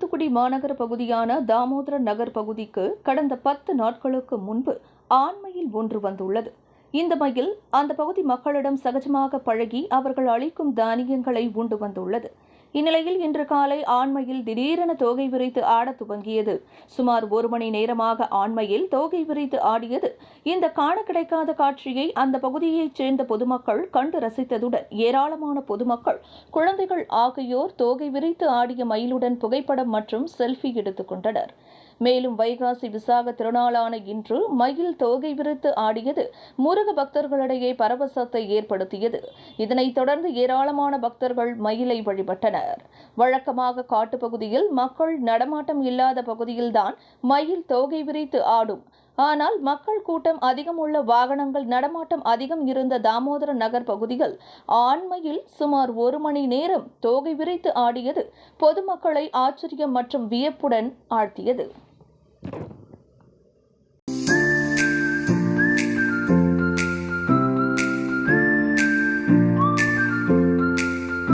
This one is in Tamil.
தூத்துக்குடி மாநகர பகுதியான தாமோதர நகர் பகுதிக்கு கடந்த பத்து நாட்களுக்கு முன்பு ஆண்மையில் ஒன்று வந்துள்ளது. இந்த மயில் அந்த பகுதி மக்களிடம் சகஜமாக பழகி அவர்கள் அளிக்கும் தானியங்களை உண்டு வந்துள்ளது. இந்நிலையில் இன்று காலை ஆண்மையில் திடீரென தோகை விரித்து ஆடத் துவங்கியது. சுமார் ஒரு மணி நேரமாக ஆண்மையில் தோகை விரித்து ஆடியது. இந்த காண கிடைக்காத காட்சியை அந்த பகுதியைச் சேர்ந்த பொதுமக்கள் கண்டு ரசித்ததுடன் ஏராளமான பொதுமக்கள் குழந்தைகள் ஆகியோர் தோகை விரித்து ஆடிய மயிலுடன் புகைப்படம் மற்றும் செல்ஃபி எடுத்துக் கொண்டனர். மேலும் வைகாசி விசாக திருநாளான இன்று மயில் தோகை விரித்து ஆடியது முருக பக்தர்களிடையே பரவசத்தை ஏற்படுத்தியது. இதனைத் தொடர்ந்து ஏராளமான பக்தர்கள் மயிலை வழிபட்டனர். வழக்கமாக காட்டுப்பகுதியில் மக்கள் நடமாட்டம் இல்லாத பகுதியில்தான் மயில் தோகை விரித்து ஆடும். ஆனால் மக்கள் கூட்டம் அதிகம் உள்ள வாகனங்கள் நடமாட்டம் அதிகம் இருந்த தாமோதர நகர் பகுதியில் ஆண்மையில் சுமார் ஒரு மணி நேரம் தோகை விரித்து ஆடியது பொதுமக்களை ஆச்சரியம் மற்றும் வியப்புடன் ஆழ்த்தியது.